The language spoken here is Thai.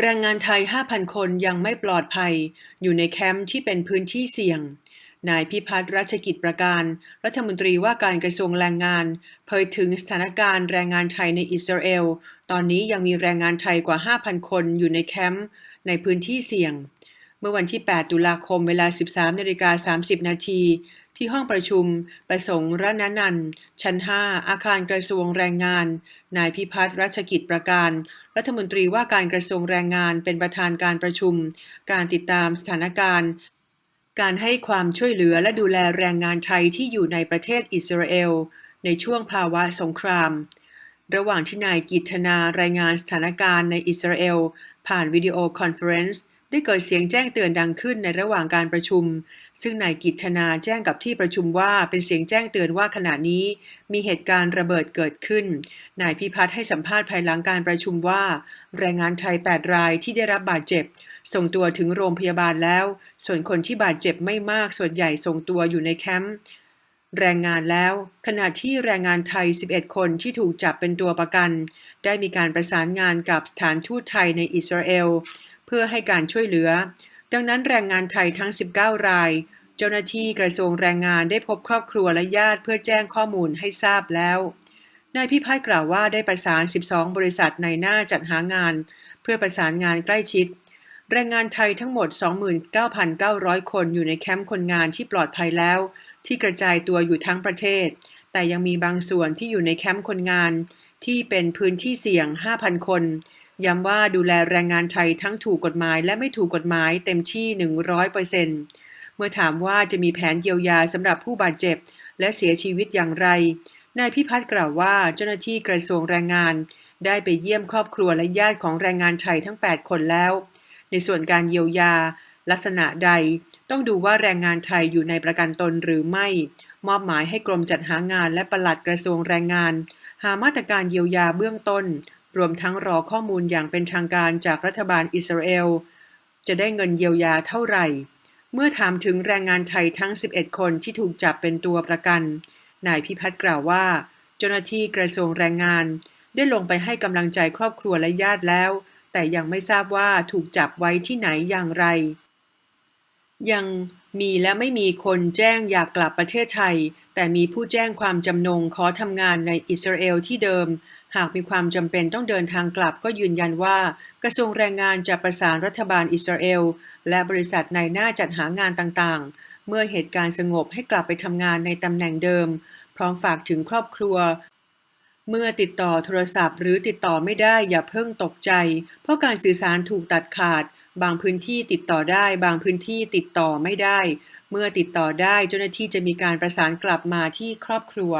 แรงงานไทย 5,000 คนยังไม่ปลอดภัย อยู่ในแคมป์ที่เป็นพื้นที่เสี่ยง นายพิพัฒน์รัชกิจประการ รัฐมนตรีว่าการกระทรวงแรงงาน เผยถึงสถานการณ์แรงงานไทยในอิสราเอล ตอนนี้ยังมีแรงงานไทยกว่า 5,000 คนอยู่ในแคมป์ในพื้นที่เสี่ยง เมื่อวันที่ 8 ตุลาคมเวลา 13นาฬิกา30 นาที ที่ห้องประชุม ประสงค์รณนันท์ชั้น 5 อาคารกระทรวงแรงงาน นายพิพัฒน์รัชกิจประการ รัฐมนตรีว่าการกระทรวงแรงงานเป็นประธานการประชุม การติดตามสถานการณ์ การให้ความช่วยเหลือและดูแลแรงงานไทยที่อยู่ในประเทศอิสราเอล ในช่วงภาวะสงคราม ระหว่างที่นายกิตนารายงานสถานการณ์ในอิสราเอล ผ่านวิดีโอคอนเฟอเรนซ์ ได้เกิดเสียงแจ้งเตือนดังขึ้นในระหว่างการประชุม ซึ่งนายกิตธนาแจ้งกับที่ประชุมว่าเป็นเสียงแจ้งเตือนว่าขณะนี้มีเหตุการณ์ระเบิดเกิดขึ้น นายพิพัฒน์ให้สัมภาษณ์ภายหลังการประชุมว่า แรงงานไทย 8 รายที่ได้รับบาดเจ็บ ส่งตัวถึงโรงพยาบาลแล้ว ส่วนคนที่บาดเจ็บไม่มากส่วนใหญ่ส่งตัวอยู่ในแคมป์แรงงานแล้ว ขณะที่แรงงานไทย 11 คนที่ถูกจับเป็นตัวประกัน ได้มีการประสานงานกับสถานทูตไทยในอิสราเอล พื่อให้การช่วยเหลือ ดังนั้นแรงงานไทยทั้ง 19 ราย เจ้าหน้าที่กระทรวงแรงงานได้พบครอบครัวและญาติเพื่อแจ้งข้อมูลให้ทราบแล้ว นายพิพัฒน์กล่าวว่าได้ประสาน 12 บริษัทในหน้าจัดหางาน เพื่อประสานงานใกล้ชิด แรงงานไทยทั้งหมด 29,900 คนอยู่ในแคมป์คนงานที่ปลอดภัยแล้ว ที่กระจายตัวอยู่ทั้งประเทศ แต่ยังมีบางส่วนที่อยู่ในแคมป์คนงานที่เป็นพื้นที่เสี่ยง 5,000 คน ย้ำว่าดูแลแรงงานไทยทั้งถูกกฎหมายและไม่ถูกกฎหมายเต็มที่ 100%เมื่อถามว่าจะมีแผนเยียวยาสำหรับผู้บาดเจ็บ และเสียชีวิตอย่างไร นายพิพัฒน์กล่าวว่าเจ้าหน้าที่กระทรวงแรงงาน ได้ไปเยี่ยมครอบครัวและญาติของแรงงานไทยทั้ง 8 คนแล้ว ในส่วนการเยียวยา ลักษณะใด ต้องดูว่าแรงงานไทยอยู่ในประกันตนหรือไม่ มอบหมายให้กรมจัดหางานและปลัดกระทรวงแรงงาน หามาตรการเยียวยาเบื้องต้น รวมทั้งรอข้อมูลอย่างเป็นทางการจากรัฐบาลอิสราเอล จะได้เงินเยียวยาเท่าไหร่ เมื่อถามถึงแรงงานไทยทั้ง 11 คนที่ถูกจับเป็นตัวประกัน นายพิพัฒน์กล่าวว่า เจ้าหน้าที่กระทรวงแรงงาน ได้ลงไปให้กำลังใจครอบครัวและญาติแล้ว แต่ยังไม่ทราบว่าถูกจับไว้ที่ไหนอย่างไร ยังมีและไม่มีคนแจ้งอยากกลับประเทศไทย แต่มีผู้แจ้งความจำนงขอทำงานในอิสราเอลที่เดิม หากมีความจำเป็นต้องเดินทางกลับก็ยืนยันว่า กระทรวงแรงงานจะประสานรัฐบาลอิสราเอล และบริษัทในหน้าจัดหางานต่างๆ เมื่อเหตุการณ์สงบให้กลับไปทำงานในตำแหน่งเดิม พร้อมฝากถึงครอบครัว เมื่อติดต่อโทรศัพท์ หรือติดต่อไม่ได้อย่าเพิ่งตกใจ เพราะการสื่อสารถูกตัดขาด บางพื้นที่ติดต่อได้ บางพื้นที่ติดต่อไม่ได้ เมื่อติดต่อได้เจ้าหน้าที่จะมีการประสานกลับมาที่ครอบครัว